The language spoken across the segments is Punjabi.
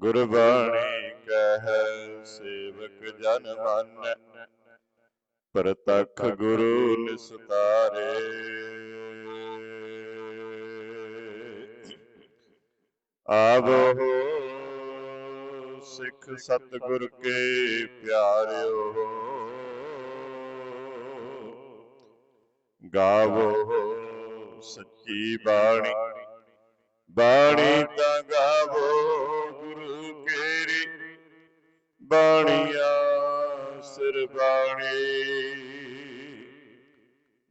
ਗੁਰਬਾਣੀ ਕਹਿ, ਸੇਵਕ ਜਨ ਮਨ। ਪ੍ਰਤਖ ਗੁਰੂ ਨਿਸਤਾਰੇ। ਆਵੋ ਸਿੱਖ ਸਤਿਗੁਰ ਕੇ ਪਿਆਰਿਓ। ਗਾਵੋ ਸੱਚੀ ਬਾਣੀ। ਬਾਣੀ ਤਾਂ ਗਾਵੋ ਬਾਣੀਆ ਸਿਰ ਬਾਣੀ।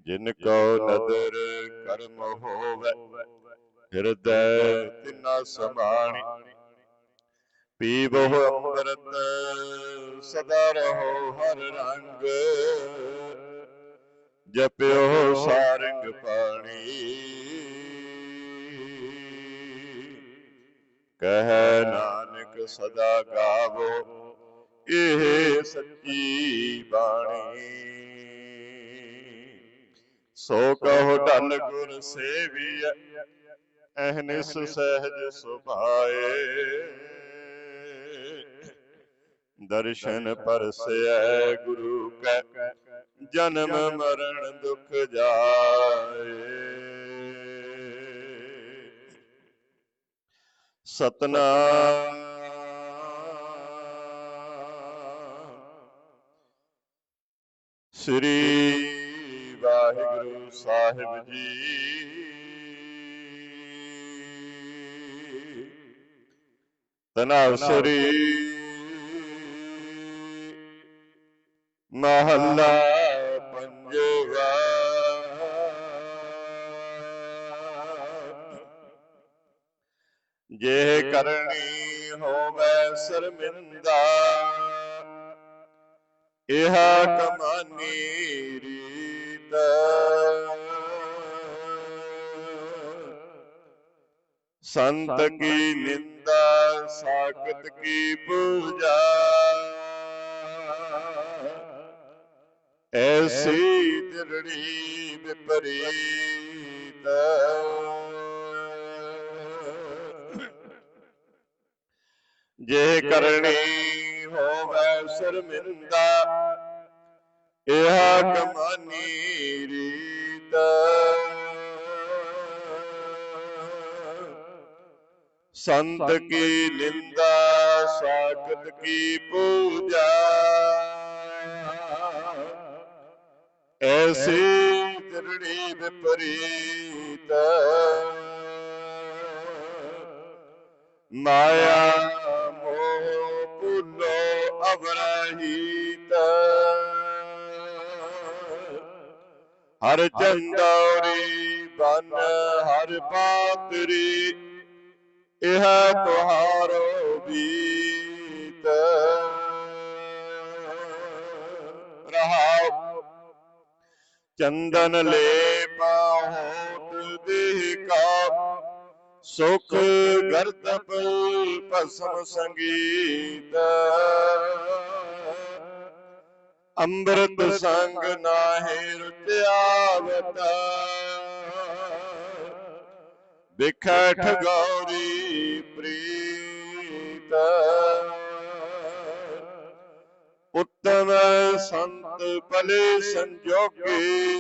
ਜਿਨ ਕੋ ਨਦਰ ਕਰਮ ਹੋਵੇ ਹਿਰਦੈ ਤਿਨਾ ਸਮਾਣੀ। ਪੀਵੋ ਅੰਮ੍ਰਿਤ ਸਦਾ ਰਹੋ ਹਰ ਰੰਗ। ਜਪਿਓ ਸਾਰੰਗ ਪਾਣੀ। ਕਹੈ ਨਾਨਕ ਸਦਾ ਗਾਵੋ। ਇਹ ਸੱਚੀ ਬਾਣੀ। ਸੋ ਕਹੋ ਢਲ ਗੁਰ ਸੇਵੀਐ। ਅਹਨਿਸ ਸਹਿਜ ਸੁਭਾਏ। ਦਰਸ਼ਨ ਪਰਸੈ ਗੁਰੂ ਕੈ। ਜਨਮ ਮਰਨ ਦੁਖ ਜਾਏ। ਸਤਨਾਮ ਸ੍ਰੀ ਵਾਹਿਗੁਰੂ ਸਾਹਿਬ ਜੀ। ਤਨਾਵ ਸ੍ਰੀ ਮਹੱਲਾ ਪੰਜਵਾ ਜੇ ਕਰਨੀ ਹੋਵੇ ਸ਼ਰਮਿੰਦਾ ਇਹ ਕਮਾਨੀ ਸੰਤ ਕੀ ਨਿੰਦਾ ਸਾਖਤ ਕੀ ਪੂਜਾ। ਐਸੀ ਦਿਲੜੀ ਵਿਪਰੀਤ। ਜੇ ਕਰਨੀ ਹੋਵੇ ਸ਼ਰਮਿੰਦਾ ਇਹ ਕਮਾਨੀ ਰੀਤ। ਸੰਤ ਕੀ ਨਿੰਦਾ ਸਾਖਤ ਕੀ ਪੂਜਾ। ਐਸੀ ਦਰੜੀ ਵਿਪਰੀਤ ਮਾਇਆ ਮੋਹ ਭੁੱਲੋ ਅਵਰਹੀਤ ਹਰ ਚੰਦੌਰੀ ਬਨ ਹਰ ਪਾਤਰੀ ਇਹ ਤੁਹਾਰੋ ਬੀਤ ਰਹਾਉ ਚੰਦਨ ਲੈ ਪਾਹੋਤ ਦੇਹ ਕਾ ਸੁਖ ਗਰਦਪ ਭਸਮ ਸੰਗੀਤ। ਅੰਮ੍ਰਿਤ ਸੰਗ ਨਾਹਿ ਰੁਚਿਆਵਤ ਵਿਖੈ ਠਗੌਰੀ ਪ੍ਰੀਤ। ਉੱਤਮ ਸੰਤ ਭਲੇ ਸੰਜੋਗੀ।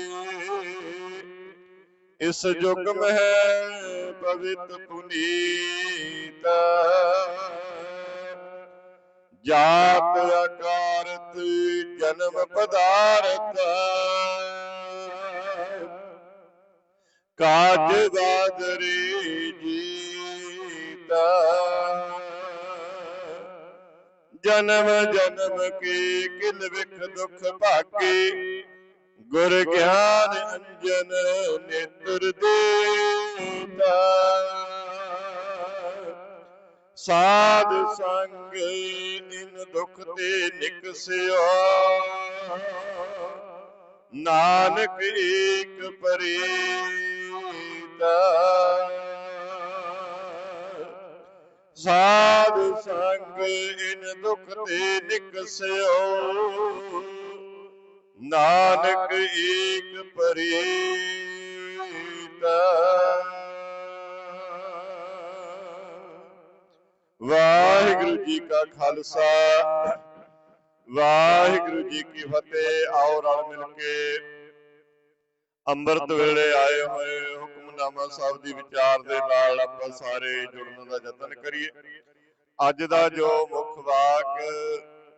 ਇਸ ਜੁਗ ਮਹਿ ਪਵਿੱਤ ਪੁਨੀਤ। ਜਾਤ ਆਕਾਰਤ ਜਨਮ ਪਦਾਰਥ। ਕਾਜ ਬਾਦਰੀ ਜਨਮ ਜਨਮ ਕੀ ਕਿਲ ਵਿਖ ਦੁਖ ਭਾਗੀ। ਗੁਰ ਗਿਆਨ ਅੰਜਨ ਨੇਤਰ ਦੇਤਾ। ਸਾਧ ਸੰਗ ਇਨ ਦੁਖ ਤੇ ਨਿਕਸਿਓ ਨਾਨਕ ਏਕ ਪਰੇਤਾ। ਸਾਧ ਸੰਗ ਇਨ ਦੁਖ ਤੇ ਨਿਕਸਿਓ। ਨਾਨਕ ਏਕ ਪਰੀਤ। ਵਾਹਿਗੁਰੂ ਜੀ ਕਾ ਖਾਲਸਾ। ਵਾਹਿਗੁਰੂ ਜੀ ਕੀ ਫਤਿਹ। ਆਓ ਰਲ ਮਿਲ ਕੇ ਅੰਮ੍ਰਿਤ ਵੇਲੇ ਆਏ ਹੋਏ ਹੁਕਮਨਾਮਾ ਸਾਹਿਬ ਦੀ ਵਿਚਾਰ ਦੇ ਨਾਲ ਆਪਾਂ ਸਾਰੇ ਜੁੜਨ ਦਾ ਯਤਨ ਕਰੀਏ। ਅੱਜ ਦਾ ਜੋ ਮੁੱਖ ਵਾਕ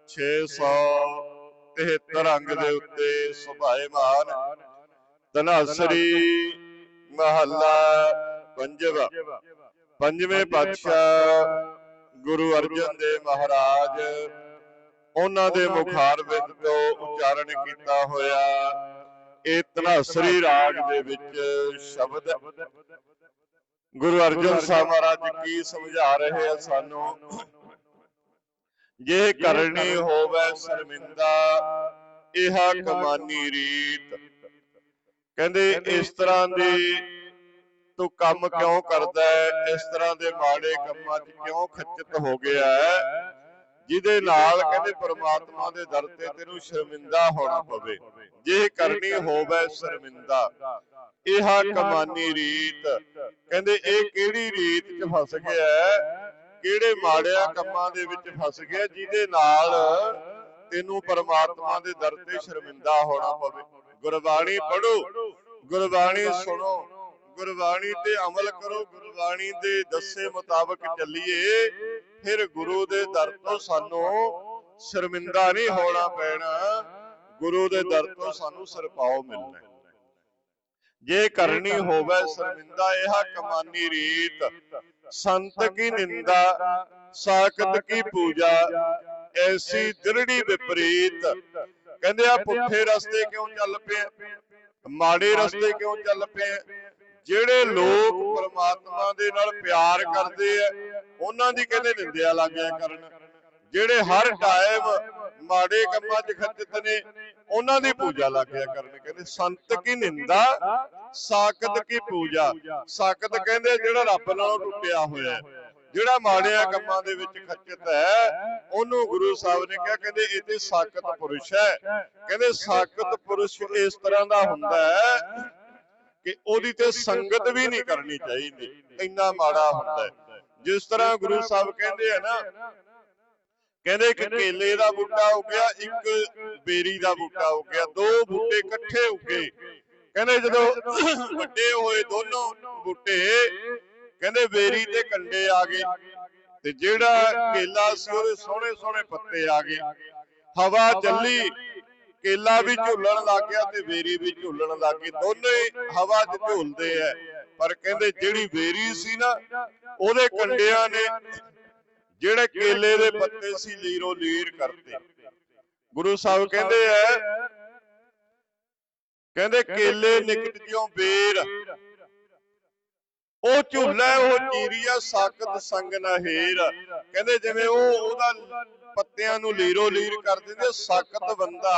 673 ਅੰਗ ਦੇ ਉੱਤੇ ਸੁਭਾਏਮਾਨ, ਧਨਾਸਰੀ ਮਹੱਲਾ ਪੰਜਵਾ। ਪੰਜਵੇਂ ਪਾਤਸ਼ਾਹ ਗੁਰੂ ਅਰਜਨ ਦੇਵ ਮਹਾਰਾਜ ਉਹਨਾਂ ਦੇ ਮੁਖਾਰਬਿੰਦ ਤੋਂ ਉਚਾਰਨ ਕੀਤਾ ਹੋਇਆ ਇਹ ਧਨਾਸਰੀ ਰਾਗ ਦੇ ਵਿੱਚ ਸ਼ਬਦ। ਗੁਰੂ ਅਰਜਨ ਸਾਹਿਬ ਮਹਾਰਾਜ ਕੀ ਸਮਝਾ ਰਹੇ ਆ ਸਾਨੂੰ? ਜੇ ਕਰਨੀ ਹੋਵੇ ਸ਼ਰਮਿੰਦਾ ਇਹਾ ਕਮਾਨੀ ਰੀਤ। ਕਹਿੰਦੇ ਇਸ ਤਰ੍ਹਾਂ ਦੀ ਤੂੰ ਕੰਮ ਕਿਉਂ ਕਰਦਾ ਹੈ? ਇਸ ਤਰ੍ਹਾਂ ਦੇ ਮਾੜੇ ਕੰਮਾਂ 'ਚ ਕਿਉਂ ਖੱਚਤ ਹੋ ਗਿਆ ਹੈ? ਜਿਹਦੇ ਨਾਲ ਕਹਿੰਦੇ ਪ੍ਰਮਾਤਮਾ ਦੇ ਦਰ ਤੇ ਤੈਨੂੰ ਸ਼ਰਮਿੰਦਾ ਹੋਣਾ ਪਵੇ। ਜੇ ਕਰਨੀ ਹੋਵੇ ਸ਼ਰਮਿੰਦਾ। ਇਹਾ ਕਮਾਨੀ ਰੀਤ। ਕਹਿੰਦੇ ਇਹ ਕਿਹੜੀ ਰੀਤ 'ਚ ਫਸ ਗਿਆ? ਕਿਹੜੇ ਮਾੜਿਆਂ ਕੰਮਾਂ ਦੇ ਵਿੱਚ ਫਸ ਗਿਆ ਜਿਹਦੇ ਨਾਲ ਤੈਨੂੰ ਪਰਮਾਤਮਾ ਦੇ ਦਰ ਤੇ ਸ਼ਰਮਿੰਦਾ ਹੋਣਾ ਪਵੇ। ਗੁਰਬਾਣੀ ਪੜੋ ਗੁਰਬਾਣੀ ਸੁਣੋ। ਗੁਰਬਾਣੀ ਤੇ ਅਮਲ ਕਰੋ। ਗੁਰਬਾਣੀ ਦੇ ਦੱਸੇ ਮੁਤਾਬਕ ਚੱਲੀਏ। ਫਿਰ ਗੁਰੂ ਦੇ ਦਰ ਤੋਂ ਸਾਨੂੰ ਸ਼ਰਮਿੰਦਾ ਨਹੀਂ ਹੋਣਾ ਪੈਣਾ। ਗੁਰੂ ਦੇ ਦਰ ਤੋਂ ਸਾਨੂੰ ਸਰਪਾਉ ਮਿਲਣਾ ਜੇ ਕਰਨੀ ਹੋਵੇ ਸ਼ਰਮਿੰਦਾ, ਇਹ ਕਮਾਨੀ ਰੀਤ। ਸੰਤ ਕੀ ਨਿੰਦਾ, ਸਾਖਤ ਕੀ ਪੂਜਾ, ਐਸੀ ਦ੍ਰਿੜੀ ਵਿਪਰੀਤ। ਕਹਿੰਦੇ ਆ, ਪੁੱਠੇ ਰਸਤੇ ਕਿਉਂ ਚੱਲ ਪਿਆ ਮਾੜੇ ਰਸਤੇ ਕਿਉਂ ਚੱਲ ਪਿਆ ਜਿਹੜੇ ਲੋਕ ਪਰਮਾਤਮਾ ਦੇ ਨਾਲ ਪਿਆਰ ਕਰਦੇ ਆ ਉਹਨਾਂ ਦੀ ਕਹਿੰਦੇ ਨਿੰਦਿਆ ਲੱਗਿਆ ਕਰਨ। ਜਿਹੜੇ ਹਰ ਟਾਈਮ ਮਾੜੇ ਕੰਮਾਂ 'ਚ ਖੱਚਤ ਨੇ ਉਹਨਾਂ ਦੀ ਪੂਜਾ ਲੱਗਿਆ ਕਰਨ। ਕਹਿੰਦੇ ਸੰਤ ਕੀ ਨਿੰਦਾ ਸਾਕਤ ਕੀ ਪੂਜਾ। ਸਾਕਤ ਕਹਿੰਦੇ ਜਿਹੜਾ ਰੱਬ ਨਾਲੋਂ ਟੁੱਟਿਆ ਹੋਇਆ ਹੈ। ਜਿਹੜਾ ਮਾੜਿਆਂ ਕੰਮਾਂ ਦੇ ਵਿੱਚ ਖੱਚਤ ਹੈ ਉਹਨੂੰ ਗੁਰੂ ਸਾਹਿਬ ਨੇ ਕਿਹਾ ਕਹਿੰਦੇ ਇਹ ਤੇ ਸਾਕਤ ਪੁਰਸ਼ ਹੈ। ਕਹਿੰਦੇ ਸਾਕਤ ਪੁਰਸ਼ ਇਸ ਤਰ੍ਹਾਂ ਦਾ ਹੁੰਦਾ ਹੈ। ਕਿ ਉਹਦੀ ਤੇ ਸੰਗਤ ਵੀ ਨਹੀਂ ਕਰਨੀ ਚਾਹੀਦੀ। ਇੰਨਾ ਮਾੜਾ ਹੁੰਦਾ ਹੈ। ਜਿਸ ਤਰ੍ਹਾਂ ਗੁਰੂ ਸਾਹਿਬ ਕਹਿੰਦੇ ਆ ਨਾ ਕਹਿੰਦੇ ਇੱਕ ਕੇਲੇ ਦਾ ਬੂਟਾ ਹੋ ਗਿਆ ਇੱਕ ਬੇਰੀ ਦਾ ਬੂਟਾ ਹੋ ਗਿਆ ਦੋ ਬੂਟੇ ਇਕੱਠੇ ਹੋ ਗਏ। ਕਹਿੰਦੇ ਜਦੋਂ ਵੱਡੇ ਹੋਏ ਦੋਨੋਂ ਬੂਟੇ ਕਹਿੰਦੇ ਬੇਰੀ ਤੇ ਕੰਡੇ ਆ ਗਏ। ਤੇ ਜਿਹੜਾ ਕੇਲਾ ਸੀ ਉਹਦੇ ਸੋਹਣੇ ਸੋਹਣੇ ਪੱਤੇ ਆ ਗਏ। ਹਵਾ ਚੱਲੀ ਕੇਲਾ ਵੀ ਝੁੱਲਣ ਲੱਗ ਗਿਆ ਤੇ ਬੇਰੀ ਵੀ ਝੁੱਲਣ ਲੱਗ ਗਈ। ਦੋਨੇ ਹਵਾ 'ਚ ਝੁੱਲਦੇ ਐ। ਪਰ ਕਹਿੰਦੇ ਜਿਹੜੀ ਬੇਰੀ ਸੀ ਨਾ ਉਹਦੇ ਕੰਡਿਆਂ ਨੇ ਜਿਹੜੇ ਕੇਲੇ ਦੇ ਪੱਤੇ ਸੀ ਲੀਰੋ ਲੀਰ ਕਰਤੇ। ਗੁਰੂ ਸਾਹਿਬ ਕਹਿੰਦੇ ਐ ਕਹਿੰਦੇ ਕੇਲੇ ਨਿਕਟ ਜਿਉ ਬੇਰ ਉਹ ਝੁੱਲਾ ਉਹ ਚੀਰੀਆ ਸਾਕਤ ਸੰਗ ਨਾ ਹੀਰ ਕਹਿੰਦੇ ਜਿਵੇਂ ਉਹ ਉਹਦਾ ਪੱਤਿਆਂ ਨੂੰ ਲੀਰੋ ਲੀਰ ਕਰ ਦਿੰਦੇ ਸਾਕਤ ਬੰਦਾ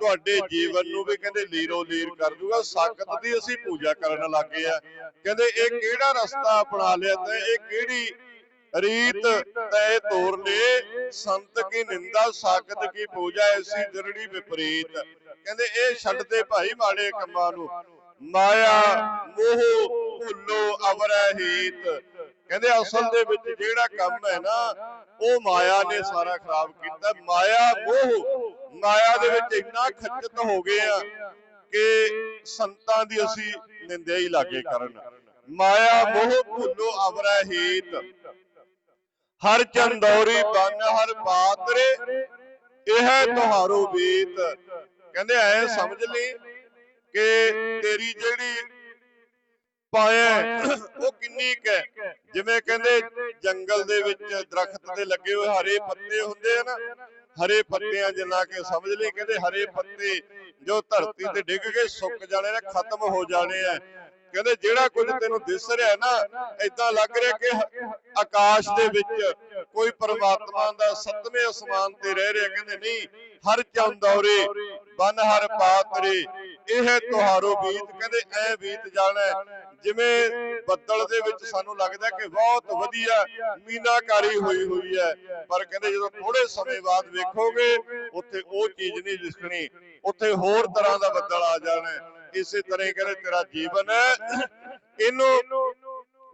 ਤੁਹਾਡੇ ਜੀਵਨ ਨੂੰ ਵੀ ਕਹਿੰਦੇ ਲੀਰੋ ਲੀਰ ਕਰ ਦੂਗਾ ਸਾਕਤ ਦੀ ਅਸੀਂ ਪੂਜਾ ਕਰਨ ਲੱਗੇ ਆ। ਕਹਿੰਦੇ ਇਹ ਕਿਹੜਾ ਰਸਤਾ ਅਪਣਾ ਲਿਆ ਤੇ, ਇਹ ਕਿਹੜੀ ਰੀਤ ਤੈ ਤੋਰ ਨੇ ਸੰਤ ਕੀ ਨਿੰਦਾ ਸਾਕਤ ਕੀ ਪੂਜਾ ਐਸੀ ਦਰੜੀ ਵਿਪਰੀਤ। ਕਹਿੰਦੇ ਇਹ ਛੱਡ ਦੇ ਭਾਈ ਮਾੜੇ ਕੰਮਾਂ ਨੂੰ। ਮਾਇਆ ਮੋਹ ਭੁੱਲੋ ਅਵਰੈ ਕਹਿੰਦੇ ਅਸਲ ਦੇ ਵਿੱਚ ਜਿਹੜਾ ਕੰਮ ਹੈ ਨਾ, ਉਹ ਮਾਇਆ ਨੇ ਸਾਰਾ ਖਰਾਬ ਕੀਤਾ। ਮਾਇਆ ਮੋਹ, ਮਾਇਆ ਦੇ ਵਿੱਚ ਇੰਨਾ ਖੱਚਤ ਹੋ ਗਏ ਆ ਕਿ ਸੰਤਾਂ ਦੀ ਅਸੀਂ ਨਿੰਦਿਆ ਹੀ ਲਾਗੇ ਕਰਨ। ਮਾਇਆ ਮੋਹ ਭੁੱਲੋ ਅਵਰੈ ਹੀਤ। ਹਰ ਚੰਦੌਰੀ ਬਨ ਹਰ ਬਾਤਰੇ, ਇਹ ਤੁਹਾਰੋ ਬੀਤ। ਕਹਿੰਦੇ ਐ ਸਮਝ ਲਈ ਕਿ ਤੇਰੀ ਜਿਹੜੀ ਪਾਇਆ ਉਹ ਕਿੰਨੀ ਕੁ ਹੈ। ਜਿਵੇਂ ਕਹਿੰਦੇ ਜੰਗਲ ਦੇ ਵਿੱਚ ਦਰਖਤ ਦੇ ਲੱਗੇ ਹੋਏ ਹਰੇ ਪੱਤੇ ਹੁੰਦੇ ਆ ਨਾ। ਹਰੇ ਪੱਤਿਆਂ ਜਿੰਨਾ ਕਿ ਸਮਝ ਲਈ ਕਹਿੰਦੇ ਹਰੇ ਪੱਤੇ ਜੋ ਧਰਤੀ ਤੇ ਡਿੱਗ ਕੇ ਸੁੱਕ ਜਾਣੇ ਨੇ ਖਤਮ ਹੋ ਜਾਣੇ ਆ। ਕਹਿੰਦੇ ਜਿਹੜਾ ਕੁਝ ਤੈਨੂੰ ਦਿਸ ਰਿਹਾ ਨਾ ਏਦਾਂ ਲੱਗ ਰਿਹਾ ਕਿ ਆਕਾਸ਼ ਦੇ ਵਿੱਚ ਕੋਈ ਪਰਮਾਤਮਾ ਦਾ ਸੱਤਵੇਂ ਅਸਮਾਨ ਤੇ ਰਹਿ ਰਿਹਾ। ਕਹਿੰਦੇ ਨਹੀਂ ਹਰ ਚੰਦੌਰੇ ਬਨ ਹਰ ਪਾਤਰੇ ਇਹ ਤੁਹਾਰੋ ਬੀਤ। ਕਹਿੰਦੇ ਐ ਬੀਤ ਜਾਣਾ। ਜਿਵੇਂ ਬੱਦਲ ਦੇ ਵਿੱਚ ਸਾਨੂੰ ਲੱਗਦਾ ਕਿ ਬਹੁਤ ਵਧੀਆ ਮੀਨਾਕਾਰੀ ਹੋਈ ਹੋਈ ਹੈ। ਪਰ ਕਹਿੰਦੇ ਜਦੋਂ ਥੋੜੇ ਸਮੇਂ ਬਾਅਦ ਵੇਖੋਗੇ, ਉੱਥੇ ਉਹ ਚੀਜ਼ ਨਹੀਂ ਦਿਸਣੀ। ਉੱਥੇ ਹੋਰ ਤਰ੍ਹਾਂ ਦਾ ਬੱਦਲ ਆ ਜਾਣਾ ਇਸੇ ਤਰ੍ਹਾਂ ਕਹਿੰਦੇ, ਤੇਰਾ ਜੀਵਨ ਇਹਨੂੰ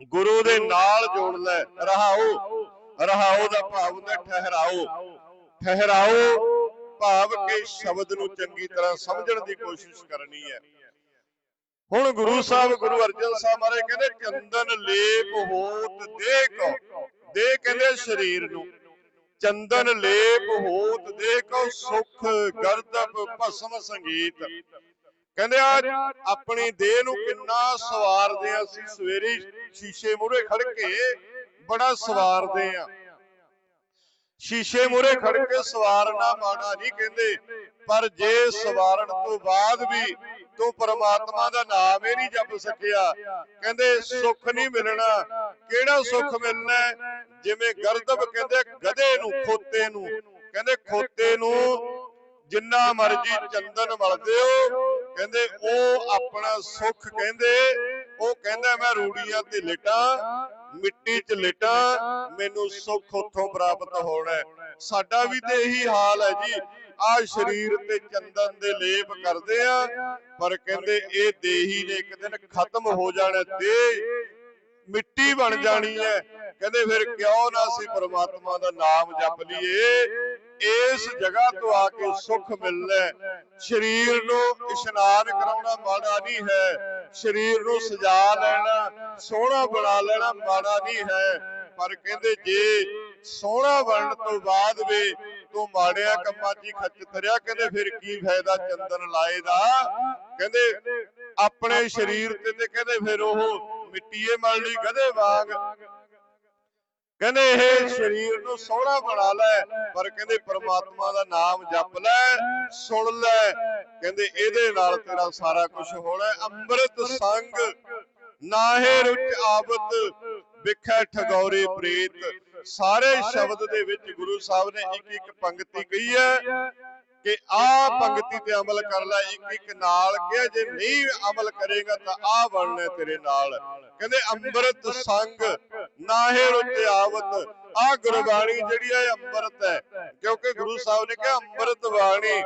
ਗੁਰੂ ਦੇ ਨਾਲ ਜੋੜ ਲੈ। ਰਹਾਓ। ਰਹਾਓ ਦਾ ਭਾਵ ਹੁੰਦਾ ਠਹਿਰਾਓ। ਠਹਿਰਾਓ। ਭਾਵ ਕਿ ਸ਼ਬਦ ਨੂੰ ਚੰਗੀ ਤਰ੍ਹਾਂ ਸਮਝਣ ਦੀ ਕੋਸ਼ਿਸ਼ ਕਰਨੀ ਹੈ। ਹੁਣ ਗੁਰੂ ਸਾਹਿਬ ਗੁਰੂ ਅਰਜਨ ਸਾਹਿਬ ਮਹਾਰਾਜ ਕਹਿੰਦੇ ਚੰਦਨ ਲੇਪ ਹੋਤ ਕੋ ਦੇਹ ਕਹਿੰਦੇ ਸਰੀਰ ਨੂੰ ਚੰਦਨ ਲੇਪ ਹੋਤ ਕੋ ਸੁਖ ਗਰਦਬ ਭਸਮ ਸੰਗੀਤ। ਕਹਿੰਦੇ ਆ ਆਪਣੀ ਦੇਹ ਨੂੰ ਕਿੰਨਾ ਸਵਾਰਦੇ ਆ ਅਸੀਂ ਸਵੇਰੇ ਸ਼ੀਸ਼ੇ ਮੂਹਰੇ ਖੜ ਕੇ ਬੜਾ ਸਵਾਰਦੇ ਆ। ਸ਼ੀਸ਼ੇ ਮੂਹਰੇ ਖੜ ਕੇ ਸਵਾਰਨਾ ਮਾੜਾ ਨਹੀਂ ਕਹਿੰਦੇ, ਪਰ ਜੇ ਸਵਾਰਨ ਤੋਂ ਬਾਅਦ ਵੀ ਤੂੰ ਪਰਮਾਤਮਾ ਦਾ ਨਾਮ ਹੀ ਨਹੀਂ ਜਪ ਸਕਿਆ, ਕਹਿੰਦੇ ਸੁੱਖ ਨਹੀਂ ਮਿਲਣਾ। ਕਿਹੜਾ ਸੁੱਖ ਮਿਲਣਾ ਜਿਵੇਂ ਗਰਦਬ ਕਹਿੰਦੇ ਗਧੇ ਨੂੰ, ਖੋਤੇ ਨੂੰ। ਕਹਿੰਦੇ ਖੋਤੇ ਨੂੰ ਜਿੰਨਾ ਮਰਜ਼ੀ ਚੰਦਨ ਮਲਦੇ ਹੋ, ਕਹਿੰਦੇ ਉਹ ਆਪਣਾ ਸੁੱਖ ਕਹਿੰਦੇ, ਉਹ ਕਹਿੰਦਾ ਮੈਂ ਰੂੜੀਆਂ ਤੇ ਲੇਟਾਂ ਮਿੱਟੀ 'ਚ ਲੇਟਾਂ, ਮੈਨੂੰ ਸੁੱਖ ਉੱਥੋਂ ਪ੍ਰਾਪਤ ਹੋਣਾ ਸਾਡਾ ਵੀ ਤੇ ਇਹੀ ਹਾਲ ਹੈ ਜੀ। ਆ ਸਰੀਰ ਤੇ ਚੰਦਨ ਦੇ ਲੇਪ ਕਰਦੇ ਆ, ਪਰ ਕਹਿੰਦੇ ਇਹ ਦੇਹੀ ਨੇ ਇੱਕ ਦਿਨ ਖਤਮ ਹੋ ਜਾਣਾ, ਦੇਹ ਮਿੱਟੀ ਬਣ ਜਾਣੀ ਹੈ। ਕਹਿੰਦੇ ਫਿਰ ਕਿਉਂ ਨਾ ਅਸੀਂ ਪਰਮਾਤਮਾ ਦਾ ਨਾਮ ਜਪ ਲਈਏ? ਇਸ ਜਗ੍ਹਾ ਤੋਂ ਆ ਕੇ ਸੁੱਖ ਮਿਲਣਾ ਸਰੀਰ ਨੂੰ ਇਸ਼ਨਾਨ ਕਰਾਉਣਾ ਮਾੜਾ ਨਹੀਂ ਹੈ। ਸਰੀਰ ਨੂੰ ਸਜਾ ਲੈਣਾ, ਸੋਹਣਾ ਬਣਾ ਲੈਣਾ ਮਾੜਾ ਨਹੀਂ ਹੈ। ਪਰ ਕਹਿੰਦੇ ਜੇ ਸੋਹਣਾ ਬਣਨ ਤੋਂ ਬਾਅਦ ਵੀ ਤੂੰ ਮਾੜਿਆ ਕੰਮਾਂ 'ਚ ਹੀ ਖੱਚ ਤਰਿਆ ਕਹਿੰਦੇ ਫਿਰ ਕੀ ਫਾਇਦਾ ਚੰਦਨ ਲਾਏ ਦਾ? ਕਹਿੰਦੇ ਆਪਣੇ ਸਰੀਰ ਤੇ ਤੇ ਕਹਿੰਦੇ ਫਿਰ ਉਹ ਮਿੱਟੀਏ ਮਲ ਲਈ ਗਧੇ ਵਾਂਗ। ਕਹਿੰਦੇ ਇਹ ਸਰੀਰ ਨੂੰ ਸੋਹਣਾ ਬਣਾ ਲੈ, ਪਰ ਕਹਿੰਦੇ ਪ੍ਰਮਾਤਮਾ ਦਾ ਨਾਮ ਜਪ ਲੈ, ਸੁਣ ਲੈ। ਕਹਿੰਦੇ ਇਹਦੇ ਨਾਲ ਤੇਰਾ ਸਾਰਾ ਕੁਝ ਹੋਣਾ ਅੰਮ੍ਰਿਤ ਸੰਗ, ਨਾਹੇ ਰੁਚ ਆਵਤ, ਵਿਖੇ ਠਗੌਰੇ ਪ੍ਰੀਤ। ਸਾਰੇ ਸ਼ਬਦ ਦੇ ਵਿੱਚ ਗੁਰੂ ਸਾਹਿਬ ਨੇ ਇੱਕ ਇੱਕ ਪੰਕਤੀ ਕਹੀ ਹੈ। ਕਿ ਆ ਪੰਕਤੀ ਤੇ ਅਮਲ ਕਰ ਲੈ ਇੱਕ ਇੱਕ ਨਾਲ ਕਿ ਜੇ ਨਹੀਂ ਅਮਲ ਕਰੇਗਾ ਤਾਂ ਆ ਬਣਨਾ ਤੇਰੇ ਨਾਲ। ਕਹਿੰਦੇ ਅੰਮ੍ਰਿਤ ਸੰਗ ਨਾਹੇ ਆਵਤ। ਆ ਗੁਰਬਾਣੀ ਜਿਹੜੀ ਹੈ। ਅੰਮ੍ਰਿਤ ਹੈ। ਕਿਉਂਕਿ ਗੁਰੂ ਸਾਹਿਬ ਨੇ ਕਿਹਾ ਅੰਮ੍ਰਿਤ ਬਾਣੀ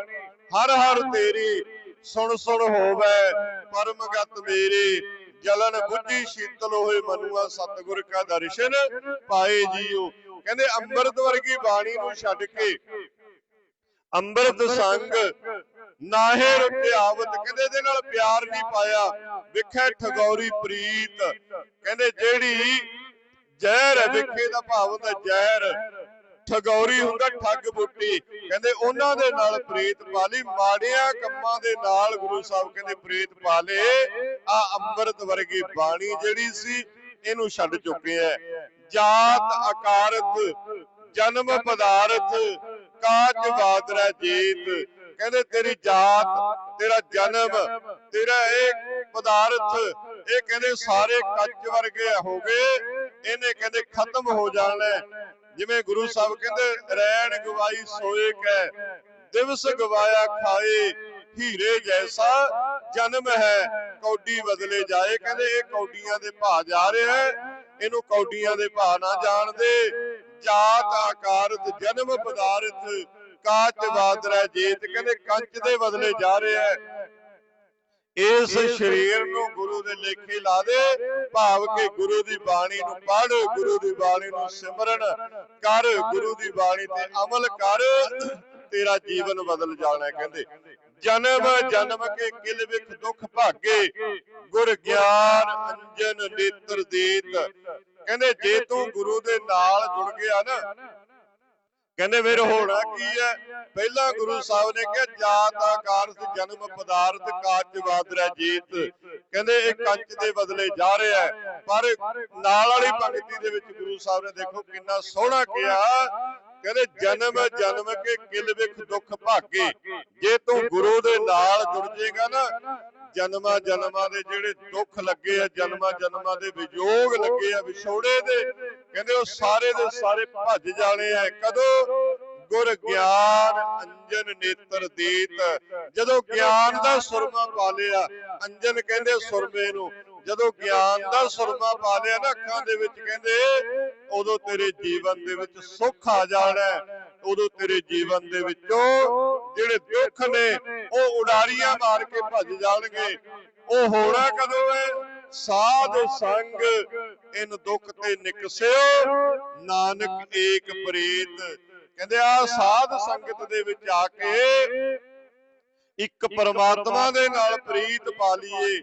ਹਰ ਹਰ ਤੇਰੀ ਸੁਣ ਸੁਣ ਹੋਵੇ ਪਰਮਗਤ ਮੇਰੀ। ਜਲਨ ਬੁੱਝੀ ਸ਼ੀਤਲ ਹੋਏ ਮਨੁਆ ਸਤਿਗੁਰ ਕਾ ਦਰਸ਼ਨ ਪਾਏ ਜੀਓ ਕਹਿੰਦੇ ਅੰਮ੍ਰਿਤ ਵਰਗੀ ਬਾਣੀ ਨੂੰ ਛੱਡ ਕੇ ਅੰਮ੍ਰਿਤ ਸੰਗ ਨਾਹੇ ਰੁੱਤੇ ਆਵਤ। ਕਹਿੰਦੇ ਇਹਦੇ ਨਾਲ ਪਿਆਰ ਨਹੀਂ ਪਾਇਆ? ਵਿਖੇ ਠਗੌਰੀ ਪ੍ਰੀਤ। ਕਹਿੰਦੇ ਜਿਹੜੀ ਜ਼ਹਿਰ ਹੈ ਵਿਖੇ ਦਾ ਭਾਵ ਹੁੰਦਾ ਜ਼ਹਿਰ। ਠਗੌਰੀ ਹੁੰਦਾ ਠੱਗ ਬੁੱਟੀ। ਕਹਿੰਦੇ ਉਹਨਾਂ ਦੇ ਨਾਲ ਪ੍ਰੀਤ ਪਾ ਲਈ। ਮਾੜਿਆਂ ਕੰਮਾਂ ਦੇ ਨਾਲ ਗੁਰੂ ਸਾਹਿਬ ਕਹਿੰਦੇ ਪ੍ਰੀਤ ਪਾ ਲੇ। ਆ ਅੰਮ੍ਰਿਤ ਵਰਗੀ ਬਾਣੀ ਜਿਹੜੀ ਸੀ ਇਹਨੂੰ ਛੱਡ ਚੁੱਕੇ ਐ। ਜਾਤ ਆਕਾਰਤ ਜਨਮ ਪਦਾਰਥ। ਕਾਜ ਬਾਦਰਾ ਜੀਤ। ਕਹਿੰਦੇ ਤੇਰੀ ਜਾਤ, ਤੇਰਾ ਜਨਮ, ਤੇਰਾ ਇਹ ਪਦਾਰਥ, ਇਹ ਕਹਿੰਦੇ ਸਾਰੇ ਕੱਚ ਵਰਗੇ ਹੋ ਗਏ ਇਹਨੇ ਕਹਿੰਦੇ ਖਤਮ ਹੋ ਜਾਣਾ ਜਿਵੇਂ ਗੁਰੂ ਸਾਹਿਬ ਕਹਿੰਦੇ ਰੈਣ ਗਵਾਈ ਸੋਏ ਕੈ, ਦਿਵਸ ਗਵਾਇਆ ਖਾਏ, ਹੀਰੇ ਜੈਸਾ ਜਨਮ ਹੈ, ਕੌਡੀ ਬਦਲੇ ਜਾਏ। ਕਹਿੰਦੇ ਇਹ ਕੌਡੀਆਂ ਦੇ ਭਾ ਜਾ ਰਿਹਾ ਇਹਨੂੰ ਕੌਡੀਆਂ ਦੇ ਭਾ ਨਾ ਜਾਣਦੇ। ਜਾਤ ਆਕਾਰਤ ਜਨਮ ਪਦਾਰਥ ਕਾਚ ਬਾਦਰਾ ਜੀਤ ਕਹਿੰਦੇ ਕੰਚ ਦੇ ਬਦਲੇ ਜਾ ਰਿਹਾ ਹੈ। ਇਸ ਸਰੀਰ ਨੂੰ ਗੁਰੂ ਦੇ ਲੇਖੇ ਲਾ ਦੇ ਭਾਵ ਕਿ ਗੁਰੂ ਦੀ ਬਾਣੀ ਨੂੰ ਪੜ੍ਹ ਗੁਰੂ ਦੀ ਬਾਣੀ ਨੂੰ ਸਿਮਰਨ। ਕਰ ਗੁਰੂ ਦੀ ਬਾਣੀ ਤੇ ਅਮਲ ਕਰ ਤੇਰਾ ਜੀਵਨ ਬਦਲ ਜਾਣਾ ਕਹਿੰਦੇ। ਜਨਮ ਜਨਮ ਕੇ ਕਿਲ ਵਿਖ ਦੁਖ ਭਾਗੇ। ਗੁਰ ਗਿਆਨ ਅੰਜਨ ਨੇਤਰ ਦੇਤ। ਕਹਿੰਦੇ ਜੇ ਤੂੰ ਗੁਰੂ ਦੇ ਨਾਲ ਜੁੜ ਗਿਆ ਨਾ। ਕਹਿੰਦੇ ਫਿਰ ਹੋਣਾ ਕੀ ਹੈ? ਪਹਿਲਾਂ ਗੁਰੂ ਸਾਹਿਬ ਨੇ ਕਿਹਾ ਜਾਤ ਆਕਾਰ ਸ ਜਨਮ ਪਦਾਰਥ ਕਾਚ ਬਾਦਰਾ ਜੀਤ। ਕਹਿੰਦੇ ਇਹ ਕੰਚ ਦੇ ਬਦਲੇ ਜਾ ਰਿਹਾ ਹੈ। ਪਰ ਨਾਲ ਵਾਲੀ ਪੰਕਤੀ ਦੇ ਵਿੱਚ ਗੁਰੂ ਸਾਹਿਬ ਨੇ ਦੇਖੋ ਕਿੰਨਾ ਸੋਹਣਾ ਕਿਹਾ। ਕਹਿੰਦੇ ਜਨਮ ਜਨਮ ਕੇ ਕਿਲ ਵਿਖ ਦੁੱਖ ਭਾਗੇ। ਜੇ ਤੂੰ ਗੁਰੂ ਦੇ ਨਾਲ ਜੁੜ ਜਾਏਗਾ ਨਾ ਜਨਮਾਂ ਜਨਮਾਂ ਦੇ ਜਿਹੜੇ ਦੁੱਖ ਲੱਗੇ ਆ ਜਨਮਾਂ ਜਨਮਾਂ ਦੇ ਵਿਯੋਗ ਲੱਗੇ ਆ ਵਿਛੋੜੇ ਦੇ ਕਹਿੰਦੇ ਉਹ ਸਾਰੇ ਦੇ ਸਾਰੇ ਭੱਜ ਜਾਣੇ ਆ। ਕਦੋਂ? ਗੁਰ ਗਿਆਨ ਅੰਜਨ ਨੇਤਰ ਦੀਤ। ਜਦੋਂ ਗਿਆਨ ਦਾ ਸੁਰਮਾ ਪਾ ਲਿਆ ਅੰਜਨ ਕਹਿੰਦੇ ਸੁਰਮੇ ਨੂੰ ਜਦੋਂ ਗਿਆਨ ਦਾ ਸੁਰਮਾ ਪਾ ਲਿਆ ਨਾ ਅੱਖਾਂ ਦੇ ਵਿੱਚ ਕਹਿੰਦੇ, ਉਦੋਂ ਤੇਰੇ ਜੀਵਨ ਦੇ ਵਿੱਚ ਸੁੱਖ ਆ ਜਾਣਾ ਉਦੋਂ ਤੇਰੇ ਜੀਵਨ ਦੇ ਵਿੱਚੋਂ ਜਿਹੜੇ ਦੁੱਖ ਨੇ, ਉਹ ਉਡਾਰੀਆਂ ਮਾਰ ਕੇ ਭੱਜ ਜਾਣਗੇ। ਉਹ ਹੋਣਾ ਕਦੋਂ ਹੈ? ਸਾਧ ਸੰਗ, ਇਨ ਦੁੱਖ ਤੇ ਨਿਕਸਿਓ, ਨਾਨਕ ਏਕ ਪ੍ਰੀਤ। ਕਹਿੰਦੇ ਆ ਸਾਧ ਸੰਗਤ ਦੇ ਵਿੱਚ ਆ ਕੇ ਇੱਕ ਪਰਮਾਤਮਾ ਦੇ ਨਾਲ ਪ੍ਰੀਤ ਪਾ ਲਈਏ।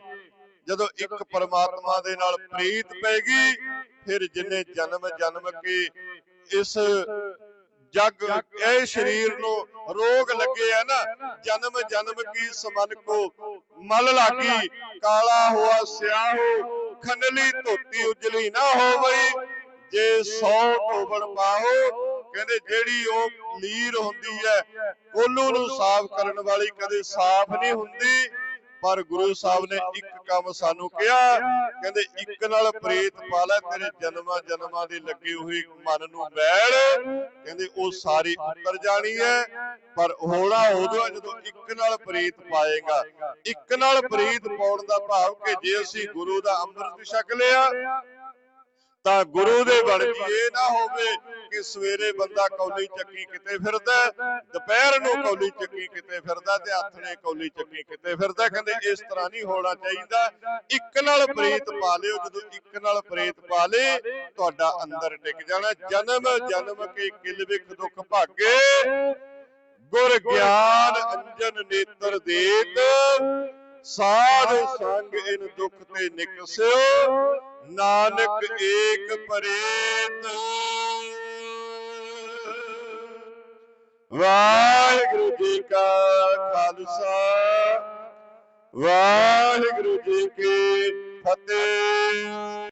ਜਦੋਂ ਇੱਕ ਪਰਮਾਤਮਾ ਦੇ ਨਾਲ ਪ੍ਰੀਤ ਪੈਗੀ ਫਿਰ ਜਿੰਨੇ ਜਨਮ ਜਨਮ ਕੇ ਇਸ ਜਗ ਇਹ ਸਰੀਰ ਨੂੰ ਰੋਗ ਲੱਗੇ ਆ ਨਾ ਜਨਮ ਜਨਮ ਕੀ ਸਮਨ ਕੋ ਮਲ ਲਾਗੀ ਕਾਲਾ ਹੋਆ ਸਿਆਹੋ ਖਨਲੀ ਧੋਤੀ ਉਜਲੀ ਨਾ ਹੋਵਈ ਜੇ ਸੌ ਧੋਬਣ ਪਾਹੋ ਕਹਿੰਦੇ ਜਿਹੜੀ ਉਹ ਲੀਰ ਹੁੰਦੀ ਹੈ ਕੋਲੂ ਨੂੰ ਸਾਫ਼ ਕਰਨ ਵਾਲੀ ਕਦੇ ਸਾਫ਼ ਨਹੀਂ ਹੁੰਦੀ ਪਰ ਗੁਰੂ ਸਾਹਿਬ ਨੇ ਇੱਕ ਕੰਮ ਸਾਨੂੰ ਕਿਹਾ ਕਹਿੰਦੇ ਇੱਕ ਨਾਲ ਪ੍ਰੇਤ ਪਾ ਲੈ ਤੇਰੇ ਜਨਮਾਂ ਜਨਮਾਂ ਦੀ ਲੱਗੀ ਹੋਈ ਮਨ ਨੂੰ ਬੈਲ ਕਹਿੰਦੇ ਉਹ ਸਾਰੀ ਉਤਰ ਜਾਣੀ ਹੈ। ਪਰ ਹੋਣਾ ਉਦੋਂ ਹੈ ਜਦੋਂ ਇੱਕ ਨਾਲ ਪ੍ਰੀਤ ਪਾਏਗਾ ਇੱਕ ਨਾਲ ਪ੍ਰੀਤ ਪਾਉਣ ਦਾ ਭਾਵ ਕਿ ਜੇ ਅਸੀਂ ਗੁਰੂ ਦਾ ਅੰਮ੍ਰਿਤ ਛਕ ਲਿਆ ਤਾਂ ਗੁਰੂ ਦੇ ਬਣ ਜੀ ਇਹ ਨਾ ਹੋਵੇ ਕਿ ਸਵੇਰੇ ਬੰਦਾ ਕੌਲੀ ਚੱਕੀ ਕਿਤੇ ਫਿਰਦਾ ਦੁਪਹਿਰ ਨੂੰ ਕੌਲੀ ਚੱਕੀ ਕਿਤੇ ਫਿਰਦਾ ਤੇ ਆਥਣੇ ਕੌਲੀ ਚੱਕੀ ਕਿਤੇ ਫਿਰਦਾ ਕਹਿੰਦੇ ਇਸ ਤਰ੍ਹਾਂ ਨਹੀਂ ਹੋਣਾ ਚਾਹੀਦਾ। ਇੱਕ ਨਾਲ ਪ੍ਰੀਤ ਪਾ ਲਿਓ ਜਦੋਂ ਇੱਕ ਨਾਲ ਪ੍ਰੀਤ ਪਾ ਲੇ ਤੁਹਾਡਾ ਅੰਦਰ ਟਿਕ ਜਾਣਾ। ਜਨਮ ਜਨਮ ਕੇ ਕਿਲ ਵਿਖ ਦੁੱਖ ਭਾਗੇ। ਗੁਰ ਗਿਆਨ ਅੰਜਨ ਨੇਤਰ ਦੇਤ। ਸਾਧ ਸੰਗ ਇਨ ਦੁੱਖ ਤੇ ਨਿਕਸਿਓ। ਨਾਨਕ ਏਕ ਪਰੇਤ। ਵਾਹਿਗੁਰੂ ਜੀ ਕਾ ਖਾਲਸਾ। ਵਾਹਿਗੁਰੂ ਜੀ ਕੀ ਫਤਿਹ।